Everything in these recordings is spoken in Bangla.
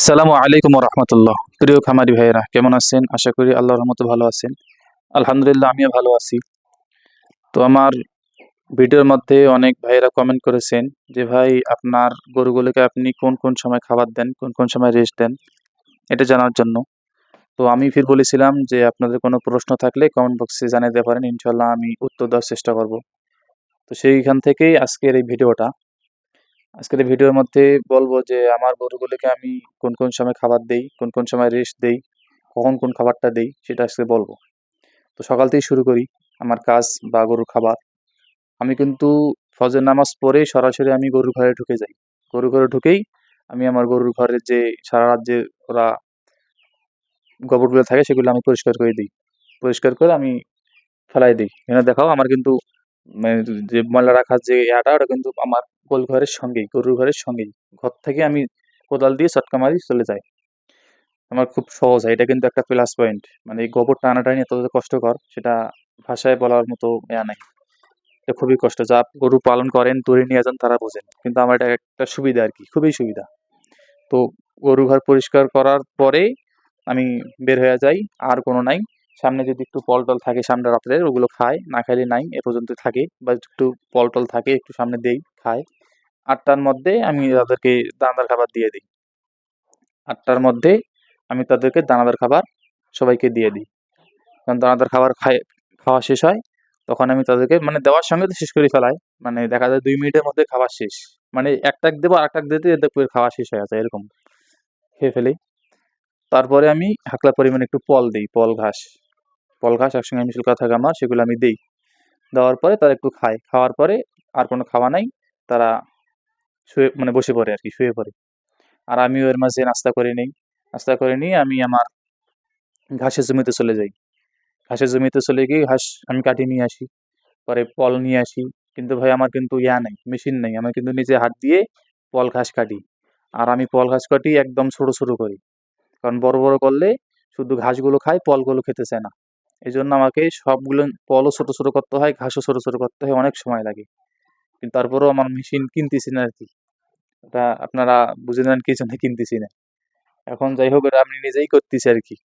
আসসালামু আলাইকুম রহমতুল্লাহ। প্রিয় খামারি ভাইয়েরা, কেমন আছেন? আশা করি আল্লাহ রহমতে ভালো আছেন। আলহামদুলিল্লাহ, আমিও ভালো আছি। তো আমার ভিডিওর মধ্যে অনেক ভাইয়েরা কমেন্ট করেছেন যে, ভাই, আপনার গরুগুলোকে আপনি কোন কোন সময় খাবার দেন, কোন কোন সময় রেস্ট দেন? এটা জানার জন্য। তো আমি ফির বলেছিলাম যে, আপনাদের কোনো প্রশ্ন থাকলে কমেন্ট বক্সে জানিয়ে দিতে পারেন। ইনশাল্লাহ আমি উত্তর দেওয়ার চেষ্টা করব। তো সেইখান থেকেই আজকের এই ভিডিওটা। আজকের ভিডিওর মধ্যে বলব যে আমার গরুগুলোকে আমি কোন কোন সময় খাবার দেই, কোন কোন সময় রেস্ট দেই, কখন কোন খাবারটা দেই সেটা আজকে বলব। তো সকাল থেকেই শুরু করি আমার কাজ বা গরুর খাবার। আমি কিন্তু ফজর নামাজ পড়ে সরাসরি আমি গরুর ঘরে ঢুকে যাই। গরুর ঘরে ঢুকেই আমি আমার গরুর ঘরে যে সারা রাত যে ওরা গোবরগুলো থাকে সেগুলো আমি পরিষ্কার করে দিই। পরিষ্কার করে আমি ফেলাই দিই। এখানে দেখাও আমার কিন্তু মানে যে ময়লা রাখার যে ইয়াটা, ওটা কিন্তু আমার গোল ঘরের সঙ্গেই, গরুর ঘরের সঙ্গেই। ঘর থেকে আমি কোদাল দিয়ে চটকা মারি, চলে যাই আমার খুব সহজ হয়, এটা কিন্তু একটা প্লাস পয়েন্ট মানে এই গোবর টানাটানি এত কষ্টকর, সেটা ভাষায় বলার মতো ইয়া নাই। এটা খুবই কষ্ট। যা গরু পালন করেন দড়ি নিয়ে যান, তারা বোঝেন। কিন্তু আমার এটা একটা সুবিধা আর কি, খুবই সুবিধা। তো গরু ঘর পরিষ্কার করার পরে আমি বের হয়ে যাই, আর কোনো নাই। সামনে যদি একটু পল টল থাকে সামনে রাত্রে, ওগুলো খায় না খাইলে নাই, এ পর্যন্ত থাকে। বা একটু পল টল থাকে, একটু সামনে দেই খায় আটটার মধ্যে আমি তাদেরকে দানাদার খাবার দিয়ে দিই। আটটার মধ্যে আমি তাদেরকে দানাদার খাবার সবাইকে দিয়ে দিই। যখন দানাদার খাবার খাই খাওয়া শেষ হয়, তখন আমি তাদেরকে মানে দেওয়ার সঙ্গে তো শেষ করে ফেলাই। মানে দেখা যায় দুই মিনিটের মধ্যে খাবার শেষ। মানে একটাক দেবো আর একটাক দিতে দেখব খাওয়া শেষ হয়ে আছে এরকম। খেয়ে ফেলি। তারপরে আমি হাকলা পরিমাণে একটু পল দিই, পল ঘাস। পল ঘাস একসঙ্গে মিশিল করা থাকে আমার সেগুলো আমি দিই। দেওয়ার পরে তারা একটু খায়। খাওয়ার পরে আর কোনো খাওয়া নাই, তারা শুয়ে মানে বসে পড়ে আর কি, শুয়ে পড়ে। আর আমিও এর মাঝে নাস্তা করে নিই। নাস্তা করে নিয়ে আমি আমার ঘাসের জমিতে চলে যাই। ঘাসের জমিতে চলে গিয়ে ঘাস আমি কাটিয়ে নিয়ে আসি। পরে পল নিয়ে আসি। কিন্তু ভাই, আমার কিন্তু ইয়া নেই, মেশিন নেই। আমি কিন্তু নিজে হাত দিয়ে পল ঘাস কাটি। আর আমি পল ঘাস কাটি একদম ছোটো ছোটো করি। কারণ বড় বড় করলে শুধু ঘাসগুলো খায়, পলগুলো খেতে চায় না। এই জন্য আমাকে সবগুলো পলও ছোটো ছোটো করতে হয়, ঘাসও ছোটো ছোটো করতে হয়, অনেক সময় লাগে। কিন্তু তারপরেও আমার মেশিন কিনতেছি না আর কি এটা আপনারা বুঝে নেন কি জন্য কিনতেছি না। এখন যাই হোক, এটা আমি নিজেই করতেছি আর কি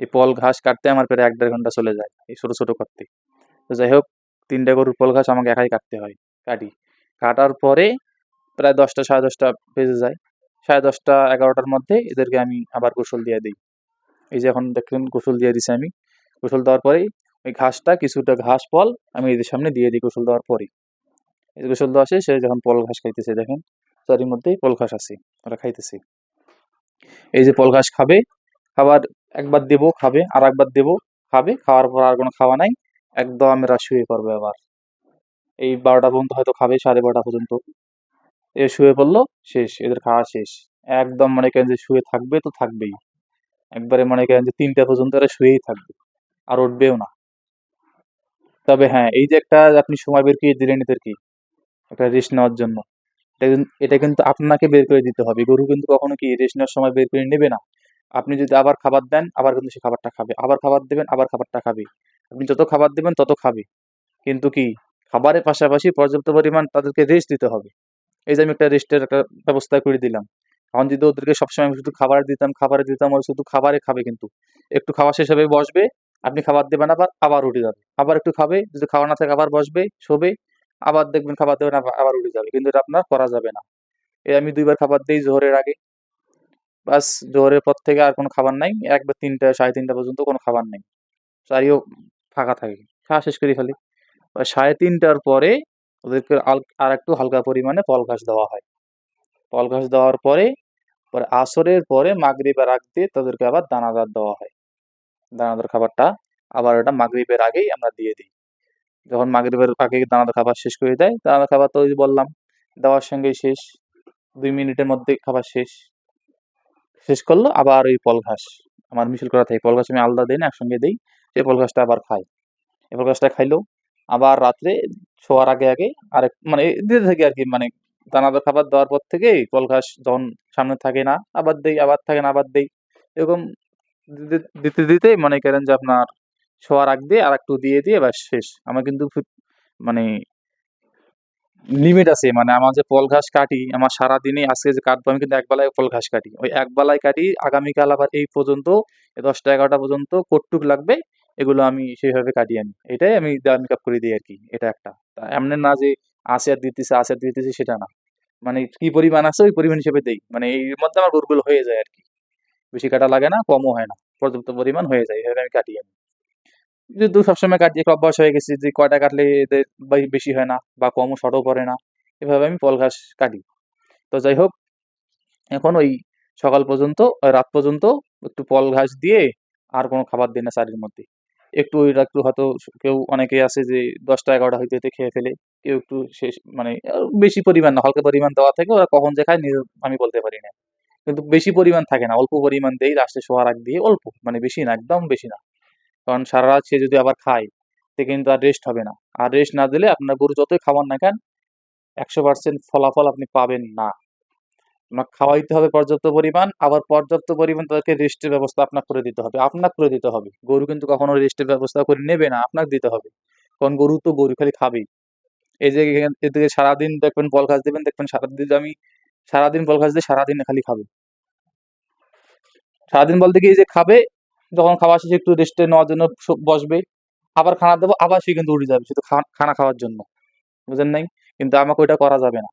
এই পল ঘাস কাটতে আমার প্রায় এক দেড় ঘণ্টা চলে যায়, এই ছোটো ছোটো করতে। তো যাই হোক, তিনটা গরুর পল ঘাস আমাকে একাই কাটতে হয়, কাটি। কাটার পরে প্রায় দশটা, সাড়ে দশটা বেজে যায়। সাড়ে দশটা, এগারোটার মধ্যে এদেরকে আমি আবার গোসল দিয়ে দিই। এই যে এখন দেখলেন গোসল দিয়ে দিছি আমি। গোসল দেওয়ার পরেই ওই ঘাসটা কিছুটা ঘাস পল আমি এদের সামনে দিয়ে দিই গোসল দেওয়ার পরেই। গোসল দেওয়া শেষ সে যখন পল ঘাস খাইতেছে দেখেন তারই মধ্যেই পল ঘাস আছে, ওরা খাইতেছে। এই যে পল ঘাস খাবে, খাবার একবার দেবো, খাবে আর একবার দেবো, খাবে, খাওয়ার পর আর কোনো খাওয়া নাই, একদম আমরা শুয়ে পড়বে আবার। এই বারোটা পর্যন্ত হয়তো খাবে, সাড়ে বারোটা পর্যন্ত। এ শুয়ে পড়ল, শেষ, এদের খাওয়া শেষ। একদম মনে করেন যে শুয়ে থাকবে তো থাকবেই। একবারে মনে করেন যে তিনটা পর্যন্ত এরা শুয়েই থাকবে। আর উঠবেও না। তবে হ্যাঁ এই যে একটা আপনি সময় বের করে দিলেন এদেরকে, একটা রেস্ট নেওয়ার জন্য, এটা কিন্তু আপনাকে বের করে দিতে হবে। গরু কিন্তু কখনো কি রেস্ট নেওয়ার সময় বের করে নেবে না। আপনি যদি আবার খাবার দেন, আবার কিন্তু সে খাবারটা খাবে। আবার খাবার দেবেন, আবার খাবারটা খাবে। আপনি যত খাবার দেবেন, তত খাবে। কিন্তু কি, খাবারের পাশাপাশি পর্যাপ্ত পরিমাণ তাদেরকে রেস্ট দিতে হবে। এই যে আমি একটা রেস্টের একটা ব্যবস্থা করে দিলাম। এখন যদি ওদেরকে সবসময় আমি শুধু খাবার দিতাম, খাবারে দিতাম, ওরা শুধু খাবারে খাবে কিন্তু। একটু খাওয়া শেষ হবে, বসবে আপনি খাবার দেবেন আবার আবার উঠে যাবে। আবার একটু খাবে, যদি খাওয়া না থাকে আবার বসবে, শোবে, আবার দেখবেন খাবার দেবেন, আবার উঠে যাবে। কিন্তু এটা আপনার করা যাবে না। এই আমি দুইবার খাবার দিই জোহরের আগে। বাস জোহরের পর থেকে আর কোনো খাবার নাই। একবার তিনটা, সাড়ে তিনটা পর্যন্ত কোনো খাবার নেই। চারিও ফাঁকা থাকে। খাওয়া শেষ করে এবার সাড়ে তিনটার পরে ওদেরকে আর একটু হালকা পরিমাণে ফল ঘাস দেওয়া হয়। ফল ঘাস দেওয়ার পরে পরে আসরের পরে মাগরিবের আগ দিয়ে তাদেরকে আবার দানাদার দেওয়া হয়। দানাদার খাবারটা আবার ওটা মাগরীবের আগেই আমরা দিয়ে দিই। যখন মাগরিবের আগে দানাদার খাবার শেষ করে দেয় দানাদার খাবার তো বললাম, দেওয়ার সঙ্গেই শেষ, দুই মিনিটের মধ্যে খাবার শেষ। শেষ করল, আবার ওই ফল ঘাস আমার মিশল করা থাকে ফল ঘাস আমি আলাদা দিই না, একসঙ্গে দিই, সেই পল ঘাসটা আবার খাই। এই পল ঘাসটা খাইলো, আবার রাত্রে শোয়ার আগে আগে আরেক মানে দিতে থাকি আর কি মানে দানাদার খাবার দেওয়ার পর থেকে ফল ঘাস যখন সামনে থাকে না, আবার দেই, আবার থাকে না, আবার দেই, এরকম দিতে দিতে মনে করেন যে আপনার শোয়ার আগ দিয়ে আর একটু দিয়ে দিয়ে ব্যাস শেষ। আমার কিন্তু মানে লিমিট আছে। মানে আমার যে ফল ঘাস কাটি, আমার সারাদিনে আজকে যে কাটবো, আমি কিন্তু একবেলায় ফল ঘাস কাটি। ওই একবেলায় কাটি, আগামীকাল আবার এই পর্যন্ত দশটা এগারোটা পর্যন্ত কটটুক লাগবে, এগুলো আমি সেইভাবে কাটি আমি এটাই আমি দেওয়া মেকআপ করে দিই আর কি এটা একটা। এমনি না যে আসে আর দিতেছে আসে আর দিতেছে, সেটা না। মানে কি পরিমাণ আছে, ওই পরিমাণ হিসেবে দেই। মানে এর মধ্যে আমার গরুগুলো হয়ে যায় আর কি বেশি কাটা লাগে না, কমও হয় না, পর্যাপ্ত পরিমাণ হয়ে যায়, এভাবে আমি কাটি আমি যেহেতু সবসময় কাটিয়ে একটা অভ্যাস হয়ে গেছি যে কয়টা কাটলে এদের বেশি হয় না বা কমও শর্টও পড়ে না, এভাবে আমি ফল ঘাস কাটি। তো যাই হোক, এখন ওই সকাল পর্যন্ত রাত পর্যন্ত একটু ফল ঘাস দিয়ে আর কোনো খাবার দিই না চারির মধ্যে। একটু ওইটা একটু হয়তো কেউ অনেকে আছে যে দশটা এগারোটা হইতে হইতে খেয়ে ফেলে, কেউ একটু শেষ মানে বেশি পরিমাণ না, হালকা পরিমাণ দেওয়া থেকে, ওরা কখন যে খায় আমি বলতে পারি না। কিন্তু বেশি পরিমাণ থাকে না। অল্প পরিমাণ দেই লাস্টে আগ দিয়ে অল্প মানে বেশি না, একদম বেশি না। কারণ সারা রাত সে যদি আবার খায়, সে কিন্তু আর রেস্ট হবে না। আর রেস্ট না দিলে আপনার গরু যতই খাওয়ান না কেন, একশো পার্সেন্ট ফলাফল আপনি পাবেন না। আপনার খাওয়াইতে হবে পর্যাপ্ত পরিমাণ, আবার পর্যাপ্ত পরিমাণ তাদেরকে রেস্টের ব্যবস্থা আপনার করে দিতে হবে। আপনার করে দিতে হবে। গরু কিন্তু কখনো রেস্টের ব্যবস্থা করে নেবে না, আপনাকে দিতে হবে। কারণ গরু তো গরু, খালি খাবেই। এই যে এদিকে সারাদিন দেখবেন বল ঘাস দেবেন, দেখবেন সারাদিন আমি সারাদিন ঘাস দিয়ে সারাদিন খালি খাবে। সারাদিন বলতে কি যে খাবে, যখন খাওয়া শেষে একটু রেস্টে নেওয়ার জন্য বসবে, আবার খানা দেবো, আবার সে কিন্তু উঠে যাবে, শুধু খানা খাওয়ার জন্য। বুঝেন নাই? কিন্তু আমাকে ওইটা করা যাবে না।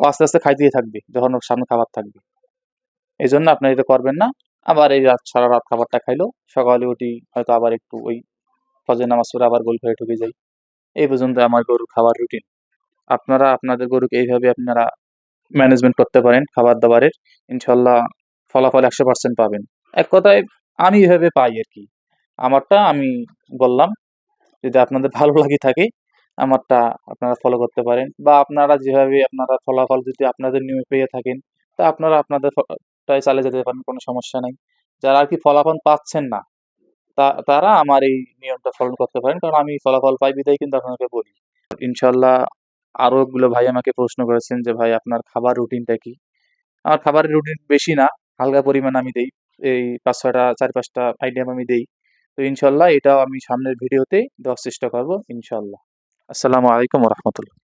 ও আস্তে আস্তে খাইতেই থাকবে, যখন ওর সামনে খাবার থাকবে। এই জন্য আপনি এটা করবেন না। আবার এই রাত, সারা রাত খাবারটা খাইলো, সকালে উঠি হয়তো আবার একটু ওই ফজর নামাজ পড়ে আবার গোল ঘরে ঢুকে যাই। এই পর্যন্ত আমার গরুর খাবার রুটিন আপনারা, আপনাদের গরুকে এইভাবে আপনারা ম্যানেজমেন্ট করতে পারেন খাবার দাবারের ইনশাল্লাহ ফলাফল একশো পার্সেন্ট পাবেন। এক কথায়, আমি এভাবে পাই আর কি। আমারটা আমি বললাম, যদি আপনাদের ভালো লাগে থাকে, আমারটা আপনারা ফলো করতে পারেন। বা আপনারা যেভাবে আপনারা ফলাফল যদি আপনাদের নিয়মে পেয়ে থাকেন, তা আপনারা আপনাদের টাই চালিয়ে যেতে পারেন, কোনো সমস্যা নাই। যারা আর কি ফলাফল পাচ্ছেন না তারা আমার এই নিয়মটা ফলো করতে পারেন। কারণ আমি ফলাফল পাই বিধায় কিন্তু আপনাকে বলি। ইনশাল্লাহ আরও গুলো ভাই আমাকে প্রশ্ন করেছেন যে, ভাই, আপনার খাবার রুটিনটা কি? আমার খাবারের রুটিন বেশি না, হালকা পরিমাণ আমি দেই, এই পাঁচ ছটা চার পাঁচটা আইটেম আমি দেই। তো ইনশাল্লাহ এটাও আমি সামনের ভিডিওতেই দেওয়ার চেষ্টা করব, ইনশাল্লাহ। আসসালামু আলাইকুম রহমতুল্লাহ।